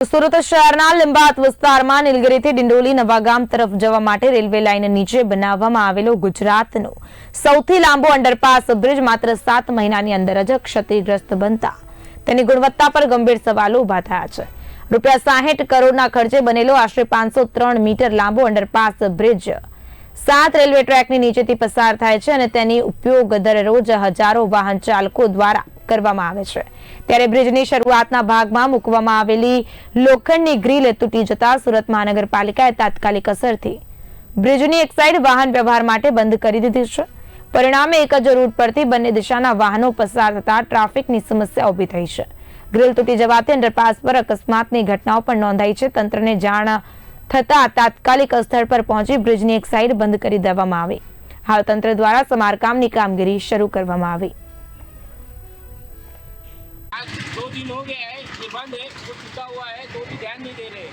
સુરત શહેરના લિંબાત વિસ્તારમાં નીલગીરીથી ડિંડોલી નવાગામ તરફ જવા માટે રેલવે લાઇન નીચે બનાવવામાં આવેલો ગુજરાતનો સૌથી લાંબો અંડરપાસ બ્રિજ માત્ર સાત મહિનાની અંદર જ ક્ષતિગ્રસ્ત બનતા તેની ગુણવત્તા પર ગંભીર સવાલો ઊભા થયા છે. રૂપિયા સાહીઠ કરોડના ખર્ચે બનેલો આશરે પાંચસો ત્રણ મીટર લાંબો અંડરપાસ બ્રિજ સાત રેલવે ટ્રેકની નીચેથી પસાર થાય છે અને તેની ઉપયોગ દરરોજ હજારો વાહન ચાલકો દ્વારા કરવામાં આવે છે. ત્યારે બ્રિજની શરૂઆતના ભાગમાં મૂકવામાં આવેલી લોખંડની ગ્રીલ તૂટી જતા સુરત મહાનગરપાલિકાએ તાત્કાલિક અસરથી બ્રિજની એક સાઈડ વાહન વ્યવહાર માટે બંધ કરી દીધી છે. પરિણામે એક જ રૂટ પરથી બંને દિશાના વાહનો પસાર થતા ટ્રાફિકની સમસ્યા ઊભી થઈ છે. ગ્રીલ તૂટી જવાથી અંડરપાસ પર અકસ્માતની ઘટનાઓ પણ નોંધાઈ છે. તંત્રને જાણ થતા તાત્કાલિક સ્થળ પર પહોંચી બ્રિજની એક સાઈડ બંધ કરી દેવામાં આવી. હાલ તંત્ર દ્વારા સમારકામની કામગીરી શરૂ કરવામાં આવી. दो दिन हो गया है ये बंद है वो टूटा हुआ है तो भी ध्यान नहीं दे रहे।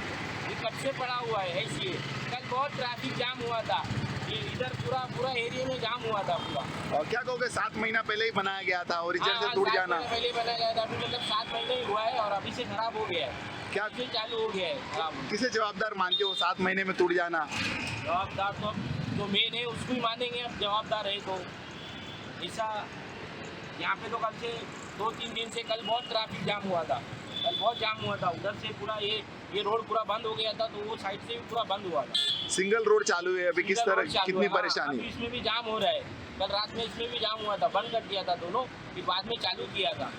ये कब से पड़ा हुआ है ऐसी कल बहुत ट्रैफ़िक जाम हुआ था। ये इधर पूरा पूरा एरिया में जाम हुआ था पूरा। और क्या कहोगे सात महीना पहले ही बनाया गया था और इधर हाँ, से हाँ, टूट जाना? पहले बनाया गया था अभी मतलब सात महीने ही हुआ है और अभी से खराब हो गया है। क्या चालू हो गया है किसे जवाबदार मानते हो सात महीने में टूट जाना? जवाबदार तो जो मेन है उसको ही मानेंगे अब जवाबदार है तो ऐसा यहाँ पे तो कल से दो तीन दिन से कल बहुत ट्रैफ़िक जाम हुआ था। कल बहुत जाम हुआ था। उधर से पूरा ये ये रोड पूरा बंद हो गया था तो वो साइड से भी पूरा बंद हुआ था। सिंगल रोड चालू है अभी किस तरह कितनी है, हाँ, परेशानी अभी इसमें भी जाम हो रहा है। कल रात में इसमें भी जाम हुआ था। बंद कर दिया था दोनों। फिर बाद में चालू किया था।